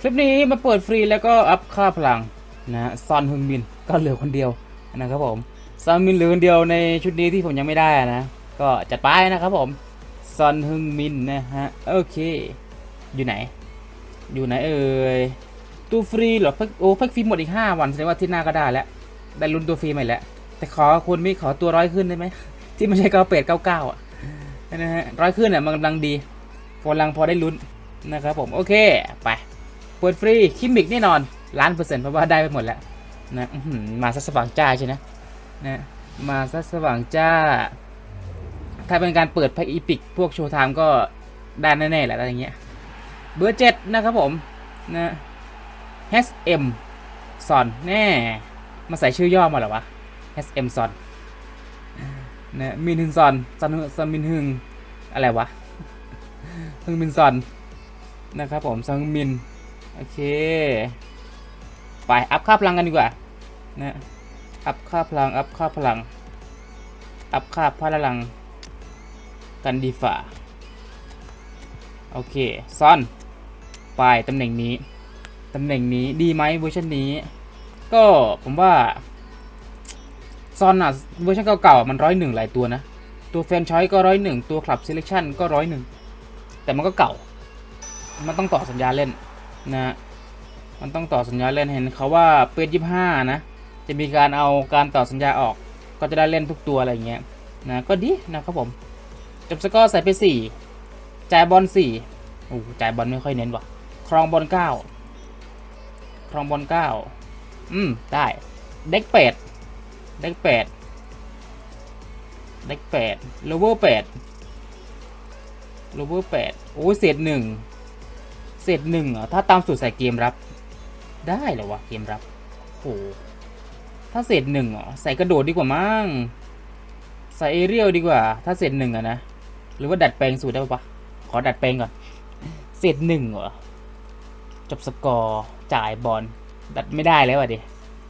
คลิปนี้มาเปิดฟรีแล้วก็อัพค่าพลังนะซอนฮึงมินก็เหลือคนเดียวนะครับผมซอนมินเหลือคนเดียวในชุดนี้ที่ผมยังไม่ได้นะ ก็จัดไปนะครับผมซอนฮึงมินนะฮะโอเค อยู่ไหน อยู่ไหนเอ่ยตัวฟรีเหรอเพคโอ้เพิ่งฟรีหมดอีก 5 วันแสดงว่าที่หน้าก็ได้แล้วได้ลุ้นตัวฟรีใหม่แล้วแต่ขอคุณไม่ขอตัวร้อยขึ้นได้ไหมที่ไม่ใช่เก้าเป็ดเก้าเก้าอะนะฮะร้อยขึ้นอะมันกำลังดีกำลังพอได้ลุ้นนะครับผมโอเคไป เปิดฟรีคิมิกแน่นอนล้านเปอร์เซ็นต์เพราะว่าได้ไปหมดแล้วนะมาซะสว่างจ้าใช่ไหมนะมาซะสว่างจ้า ถ้าเป็นการเปิดพอีพิกพวกโชว์ไทม์ก็ได้แน่ๆแหละอะไรเงี้ยเบอร์เจ็ดนะครับผมนะ HM ซอนแน่มาใส่ชื่อย่อมาหรอวะ HM ซอนนะมินฮึงซอนซอนซอนมินฮึงอะไรวะฮึงมินซอนนะครับผมซอนฮึงมิน โอเค ไป อัพค่าพลังกันดีกว่า นะ อัพค่าพลัง อัพค่าพลัง อัพค่าพลัง กันดีฝ่า โอเคซอนไปตำแหน่งนี้ ตำแหน่งนี้ดีไหมเวอร์ชันนี้ ก็ผมว่าซอนอะเวอร์ชันเก่าๆมันร้อยหนึ่งหลายตัวนะ ตัวแฟนชอยก็ร้อยหนึ่งตัวคลับเซเล c ชันก็ร้อยหนึ่งแต่มันก็เก่า มันต้องต่อสัญญาเล่น นะ มันต้องต่อสัญญาเล่นเห็นเขาว่าเปิดยี่ห้านะ จะมีการเอาการต่อสัญญาออก ก็จะได้เล่นทุกตัวอะไรเงี้ยนะก็ดีนะครับผมจบสกอร์ใส่ไปสี่จ่ายบอลสี่โอ้จ่ายบอลไม่ค่อยเน้นว่ะครองบอลเก้าครองบอลเก้าอืมได้เด็กแปดเด็กแปดเด็กแปดโลเวอร์แปดโลเวอร์แปดโอ้เศษหนึ่ง เศษหนึ่งเหรอ ถ้าตามสูตรใส่เกมรับ ได้เหรอวะเกมรับโหถ้าเศษหนึ่งเหรอ ใส่กระโดดดีกว่ามั้งใส่เอเรียลดีกว่า ถ้าเศษหนึ่งอะนะ หรือว่าดัดแปลงสูตรได้ปะขอดัดแปลงก่อน เศษหนึ่งเหรอ จบสกอร์จ่ายบอล ดัดไม่ได้แล้วอะดิ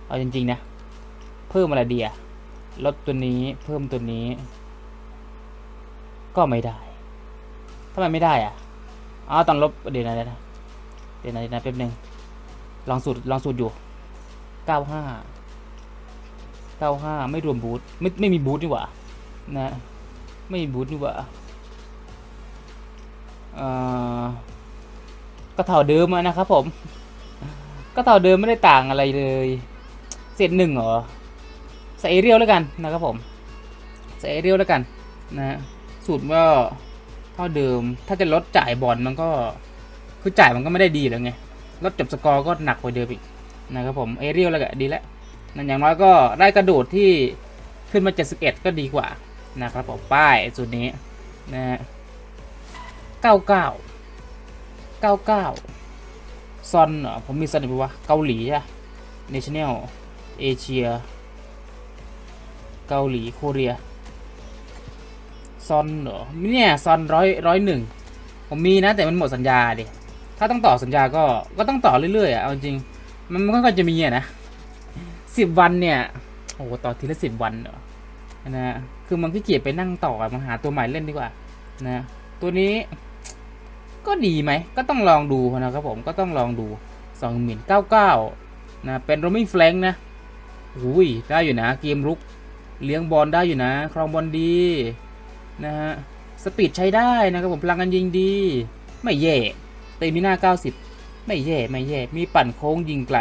เอาจริงๆนะ เพิ่มอะไรดีอะลดตัวนี้ เพิ่มตัวนี้ ก็ไม่ได้ทำไมไม่ได้อะอ๋อตอนลบเดี๋ยวนะเดี๋ยวนะ เดี๋ยวนะเดี๋ยวนะแป๊บนึงลองสูตรลองสูตรอยู่เก้าห้าเก้าห้าไม่รวมบูทไม่ไม่มีบูทนี่หว่านะไม่มีบูทนี่หว่าเออก็เท่าเดิมนะครับผม ก็เท่าเดิมไม่ได้ต่างอะไรเลยเศษหนึ่งเหรอใส่เอเรียลแล้วกันนะครับผมใส่เอเรียลแล้วกันนะฮะสูตรว่าเท่าเดิมถ้าจะลดจ่ายบอลมันก็ คือจ่ายมันก็ไม่ได้ดีแล้วไงลดจบสกอร์ก็หนักกว่าเดิมอีกนะครับผมเอเรียลแล้วก็ดีแล้วนั่นอย่างน้อยก็ได้กระโดดที่ขึ้นมา 71 ก็ดีกว่านะครับผมป้ายสูตรนี้นะฮะ99เก้าเก้าซอนเหรอผมมีซอนอะไรวะเกาหลีอะเนชั่นแนลเอเชีย เกาหลีโคเรีย ซอนเหรอเนี่ยซอนร้อยร้อยหนึ่งผมมีนะแต่มันหมดสัญญาดิ ถ้าต้องต่อสัญญาก็ก็ต้องต่อเรื่อยๆอะเอาจริง มันมันก็จะมีอะนะสิบวันเนี่ยโอ้โหต่อทีละสิบวันเหรอนะ คือมันขี้เกียจไปนั่งต่ออะมาหาตัวใหม่เล่นดีกว่า นะ ตัวนี้ก็ดีไหม ก็ต้องลองดูนะครับผม ก็ต้องลองดูสองหมื่นเก้าเก้านะ เป็นโรมิงแฟลงนะอุ้ย ได้อยู่นะ เกมรุก เลี้ยงบอลได้อยู่นะ ครองบอลดี นะฮะ สปีดใช้ได้นะครับผม พลังกันยิงดี ไม่แย่ เตมิน่า 90 ไม่แย่ไม่แย่มีปั่นโค้งยิงไกล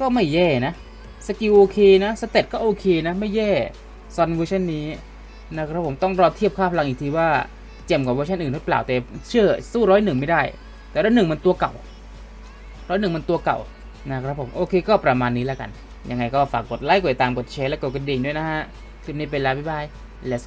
ก็ไม่แย่นะ สกิลโอเคนะ สเตตก็โอเคนะ ไม่แย่ซอนเวอร์ชันนี้นะครับผมต้องรอเทียบค่าพลังอีกทีว่าเจ๋งกว่าเวอร์ชันอื่นหรือเปล่าแต่เชื่อสู้ร้อยหนึ่งไม่ได้ แต่ร้อยหนึ่งมันตัวเก่าร้อยหนึ่งมันตัวเก่านะครับผมโอเคก็ประมาณนี้แล้วกัน ยังไงก็ฝากกดไลค์กดติดตามกดแชร์และกดกระดิ่งด้วยนะฮะ คลิปนี้เป็นแล้วบ๊ายบาย let's